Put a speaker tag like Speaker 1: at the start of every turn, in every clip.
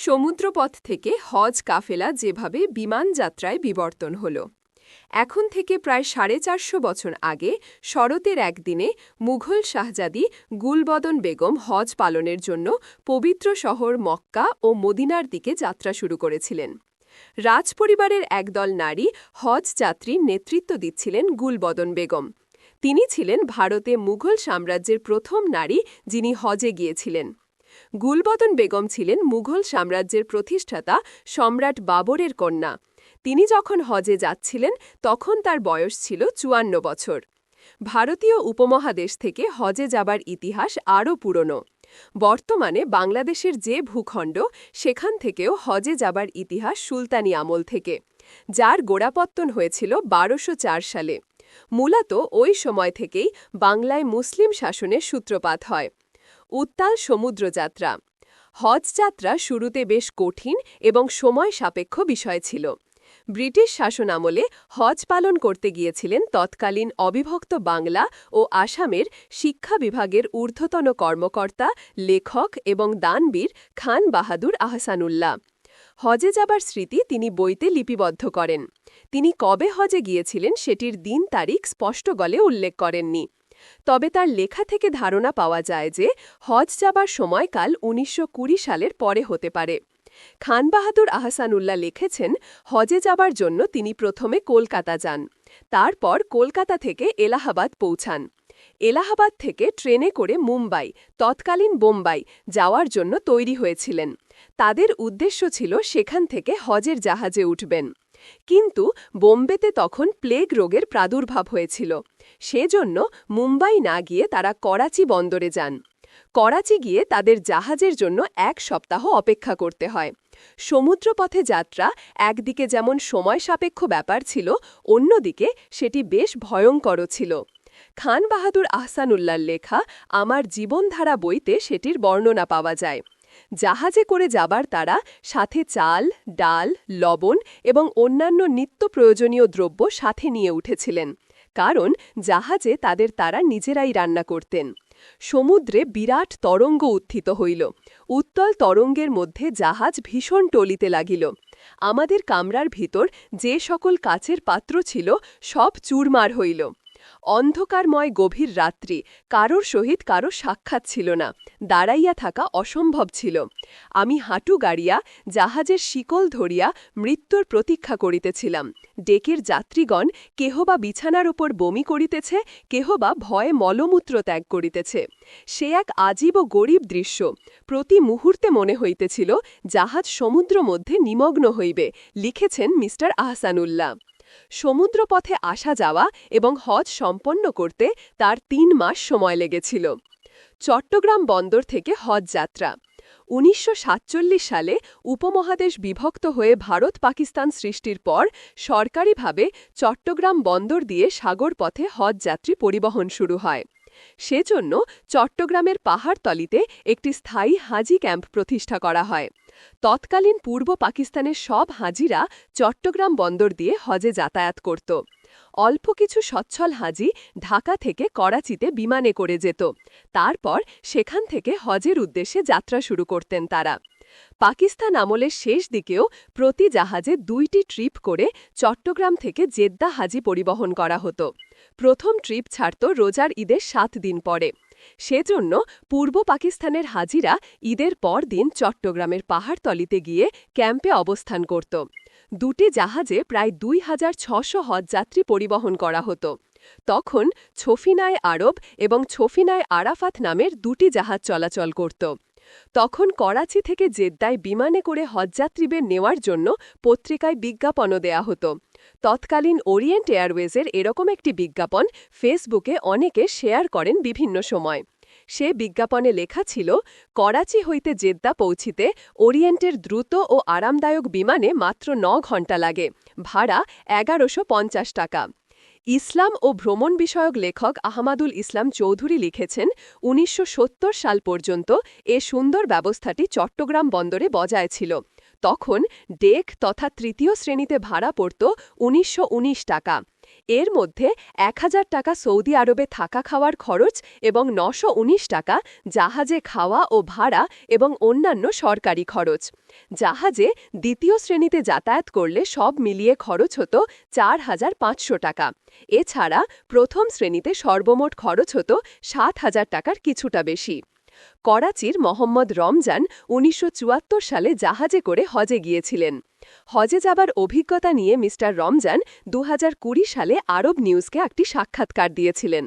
Speaker 1: সমুদ্রপথ থেকে হজ কাফেলা যেভাবে বিমান যাত্রায় বিবর্তন হল। এখন থেকে প্রায় সাড়ে চারশো বছর আগে শরতের একদিনে মুঘল শাহজাদি গুলবদন বেগম হজ পালনের জন্য পবিত্র শহর মক্কা ও মদিনার দিকে যাত্রা শুরু করেছিলেন। রাজপরিবারের একদল নারী হজ যাত্রীর নেতৃত্ব দিচ্ছিলেন গুলবদন বেগম। তিনি ছিলেন ভারতে মুঘল সাম্রাজ্যের প্রথম নারী যিনি হজে গিয়েছিলেন। গুলবদন বেগম ছিলেন মুঘল সাম্রাজ্যের প্রতিষ্ঠাতা সম্রাট বাবরের কন্যা। তিনি যখন হজে যাচ্ছিলেন, তখন তার বয়স ছিল চুয়ান্ন বছর। ভারতীয় উপমহাদেশ থেকে হজে যাবার ইতিহাস আরও পুরনো। বর্তমানে বাংলাদেশের যে ভূখণ্ড, সেখান থেকেও হজে যাবার ইতিহাস সুলতানি আমল থেকে, যার গোড়াপত্তন হয়েছিল বারোশো সালে। মূলত ওই সময় থেকেই বাংলায় মুসলিম শাসনের সূত্রপাত হয়। উত্তাল সমুদ্রযাত্রা। হজ যাত্রা শুরুতে বেশ কঠিন এবং সময় সাপেক্ষ বিষয় ছিল। ব্রিটিশ শাসনামলে হজ পালন করতে গিয়েছিলেন তৎকালীন অবিভক্ত বাংলা ও আসামের শিক্ষা বিভাগের ঊর্ধ্বতন কর্মকর্তা, লেখক এবং দানবীর খান বাহাদুর আহসানুল্লাহ। হজে যাবার স্মৃতি তিনি বইতে লিপিবদ্ধ করেন। তিনি কবে হজে গিয়েছিলেন সেটির দিন তারিখ স্পষ্ট গলে উল্লেখ করেননি। তবে তার লেখা থেকে ধারণা পাওয়া যায় যে হজ যাবার সময়কাল উনিশশো কুড়ি সালের পরে হতে পারে। খান বাহাদুর আহসানুল্লাহ লিখেছেন, হজে যাবার জন্য তিনি প্রথমে কলকাতা যান, তারপর কলকাতা থেকে এলাহাবাদ পৌঁছান। এলাহাবাদ থেকে ট্রেনে করে মুম্বাই, তৎকালীন বোম্বাই যাওয়ার জন্য তৈরি হয়েছিলেন। তাদের উদ্দেশ্য ছিল সেখান থেকে হজের জাহাজে উঠবেন। কিন্তু বোম্বেতে তখন প্লেগ রোগের প্রাদুর্ভাব হয়েছিল। সেজন্য মুম্বাই না গিয়ে তারা করাচি বন্দরে যান। করাচি গিয়ে তাদের জাহাজের জন্য এক সপ্তাহ অপেক্ষা করতে হয়। সমুদ্রপথে যাত্রা একদিকে যেমন সময় সাপেক্ষ ব্যাপার ছিল, অন্যদিকে সেটি বেশ ভয়ঙ্করও ছিল। খান বাহাদুর আহসানুল্লার লেখা আমার জীবনধারা বইতে সেটির বর্ণনা পাওয়া যায়। জাহাজে করে যাবার তারা সাথে চাল, ডাল, লবণ এবং অন্যান্য নিত্য প্রয়োজনীয় দ্রব্য সাথে নিয়ে উঠেছিলেন, কারণ জাহাজে তাদের তারা নিজেরাই রান্না করতেন। সমুদ্রে বিরাট তরঙ্গ উত্থিত হইল। উত্তল তরঙ্গের মধ্যে জাহাজ ভীষণ টলিতে লাগিল। আমাদের কামরার ভিতর যে সকল কাচের পাত্র ছিল সব চুরমার হইল। অন্ধকারময় গভীর রাত্রি কারোর সহিত কারও সাক্ষাৎ ছিল না, দাঁড়াইয়া থাকা অসম্ভব ছিল। আমি হাঁটু গাড়িয়া, জাহাজের শিকল ধরিয়া মৃত্যুর প্রতীক্ষা করিতেছিলাম। ডেকের যাত্রীগণ কেহ বা বিছানার ওপর বমি করিতেছে কেহ বা ভয়ে মলমূত্র ত্যাগ করিতেছে। সে এক আজীব ও গরিব দৃশ্য। প্রতি মুহূর্তে মনে হইতেছিল, জাহাজ সমুদ্র মধ্যে নিমগ্ন হইবে, লিখেছেন মিস্টার আহসানুল্লাহ। সমুদ্রপথে আসা যাওয়া এবং হজ সম্পন্ন করতে তার তিন মাস সময় লেগেছিল। চট্টগ্রাম বন্দর থেকে হজ যাত্রা। উনিশশো সাতচল্লিশ সালে উপমহাদেশ বিভক্ত হয়ে ভারত পাকিস্তান সৃষ্টির পর সরকারিভাবে চট্টগ্রাম বন্দর দিয়ে সাগরপথে হজ যাত্রী পরিবহন শুরু হয়। সেজন্য চট্টগ্রামের পাহাড়তলিতে একটি স্থায়ী হাজি ক্যাম্প প্রতিষ্ঠা করা হয়। তৎকালীন পূর্ব পাকিস্তানের সব হাজিরা চট্টগ্রাম বন্দর দিয়ে হজে যাতায়াত করত। অল্প কিছু সচ্ছল হাজি ঢাকা থেকে করাচিতে বিমানে করে যেত। তারপর সেখান থেকে হজের উদ্দেশ্যে যাত্রা শুরু করতেন তারা। পাকিস্তান আমলের শেষ দিকেও প্রতি জাহাজে দুইটি ট্রিপ করে চট্টগ্রাম থেকে জেদ্দা হাজি পরিবহন করা হতো। প্রথম ট্রিপ ছাড়ত রোজার ঈদের সাত দিন পরে। সেজন্য পূর্ব পাকিস্তানের হাজিরা ঈদের পর দিন চট্টগ্রামের পাহাড়তলিতে গিয়ে ক্যাম্পে অবস্থান করত। দুটি জাহাজে প্রায় দুই হাজার ছশো হজযাত্রী পরিবহন করা হতো। তখন ছফিনায় আরব এবং ছফিনায় আরাফাত নামের দুটি জাহাজ চলাচল করত। তখন করাচি থেকে জেদ্দায় বিমানে করে হজযাত্রীদের নেওয়ার জন্য পত্রিকায় বিজ্ঞাপনও দেয়া হতো। তৎকালীন ওরিয়েন্ট এয়ারওয়েজের এরকম একটি বিজ্ঞাপন ফেসবুকে অনেকে শেয়ার করেন বিভিন্ন সময়। সে বিজ্ঞাপনে লেখা ছিল, করাচি হইতে জেদ্দা পৌঁছিতে ওরিয়েন্টের দ্রুত ও আরামদায়ক বিমানে মাত্র ন ঘণ্টা লাগে, ভাড়া এগারোশো টাকা। ইসলাম ও ভ্রমণ বিষয়ক লেখক আহমাদুল ইসলাম চৌধুরী লিখেছেন, উনিশশো সত্তর সাল পর্যন্ত এ সুন্দর ব্যবস্থাটি চট্টগ্রাম বন্দরে বজায় ছিল। তখন ডেক তথা তৃতীয় শ্রেণীতে ভাড়া পড়ত উনিশশো উনিশ টাকা। এর মধ্যে এক হাজার টাকা সৌদি আরবে থাকা খাওয়ার খরচ এবং নশো টাকা জাহাজে খাওয়া ও ভাড়া এবং অন্যান্য সরকারি খরচ। জাহাজে দ্বিতীয় শ্রেণীতে যাতায়াত করলে সব মিলিয়ে খরচ হতো চার হাজার পাঁচশো টাকা। এছাড়া প্রথম শ্রেণীতে সর্বমোট খরচ হতো সাত হাজার টাকার কিছুটা বেশি। করাচির মোহাম্মদ রমজান উনিশশো চুয়াত্তর সালে জাহাজে করে হজে গিয়েছিলেন। হজে যাবার অভিজ্ঞতা নিয়ে মিস্টার রমজান দু হাজার কুড়ি সালে আরব নিউজকে একটি সাক্ষাৎকার দিয়েছিলেন।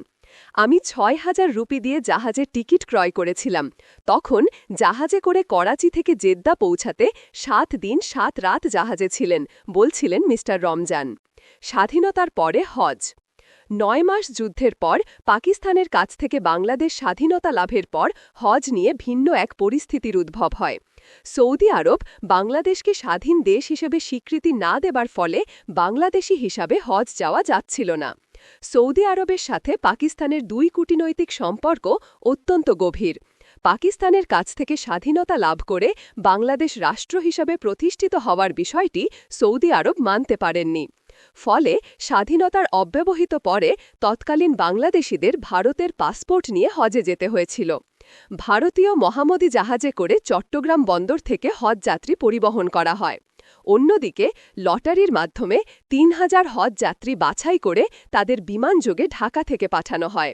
Speaker 1: আমি ছয় হাজার রুপি দিয়ে জাহাজের টিকিট ক্রয় করেছিলাম। তখন জাহাজে করে করাচি থেকে জেদ্দা পৌঁছাতে সাত দিন সাত রাত জাহাজে ছিলেন, বলছিলেন মিস্টার রমজান। স্বাধীনতার পরে হজ। নয় মাস যুদ্ধের পর পাকিস্তানের কাছ থেকে বাংলাদেশ স্বাধীনতা লাভের পর হজ নিয়ে ভিন্ন এক পরিস্থিতির উদ্ভব হয়। সৌদি আরব বাংলাদেশকে স্বাধীন দেশ হিসেবে স্বীকৃতি না দেবার ফলে বাংলাদেশি হিসাবে হজ যাওয়া যাচ্ছিল না। সৌদি আরবের সাথে পাকিস্তানের দুই কূটনৈতিক সম্পর্ক অত্যন্ত গভীর। পাকিস্তানের কাছ থেকে স্বাধীনতা লাভ করে বাংলাদেশ রাষ্ট্র হিসাবে প্রতিষ্ঠিত হওয়ার বিষয়টি সৌদি আরব মানতে পারেননি। ফলে স্বাধীনতার অব্যবহিত পরে তৎকালীন বাংলাদেশিদের ভারতের পাসপোর্ট নিয়ে হজে যেতে হয়েছিল। ভারতীয় মহামদি জাহাজে করে চট্টগ্রাম বন্দর থেকে হজ যাত্রী পরিবহন করা হয়। অন্যদিকে, লটারির মাধ্যমে তিন হাজার হজ যাত্রী বাছাই করে তাদের বিমানযোগে ঢাকা থেকে পাঠানো হয়।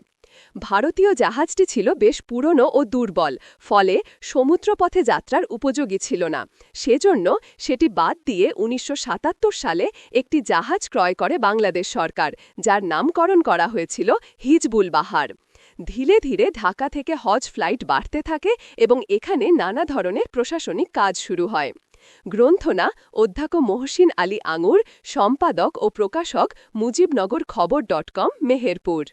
Speaker 1: ভারতীয় জাহাজটি ছিল বেশ পুরনো ও দুর্বল, ফলে সমুদ্রপথে যাত্রার উপযোগী ছিল না। সেজন্য সেটি বাদ দিয়ে উনিশশো সাতাত্তর সালে একটি জাহাজ ক্রয় করে বাংলাদেশ সরকার, যার নামকরণ করা হয়েছিল হিজবুল বাহার। ধীরে ধীরে ঢাকা থেকে হজ ফ্লাইট বাড়তে থাকে এবং এখানে নানা ধরনের প্রশাসনিক কাজ শুরু হয়। গ্রন্থনা অধ্যক্ষ মহসিন আলী আঙুর, সম্পাদক ও প্রকাশক মুজিবনগর খবর ডট কম, মেহেরপুর।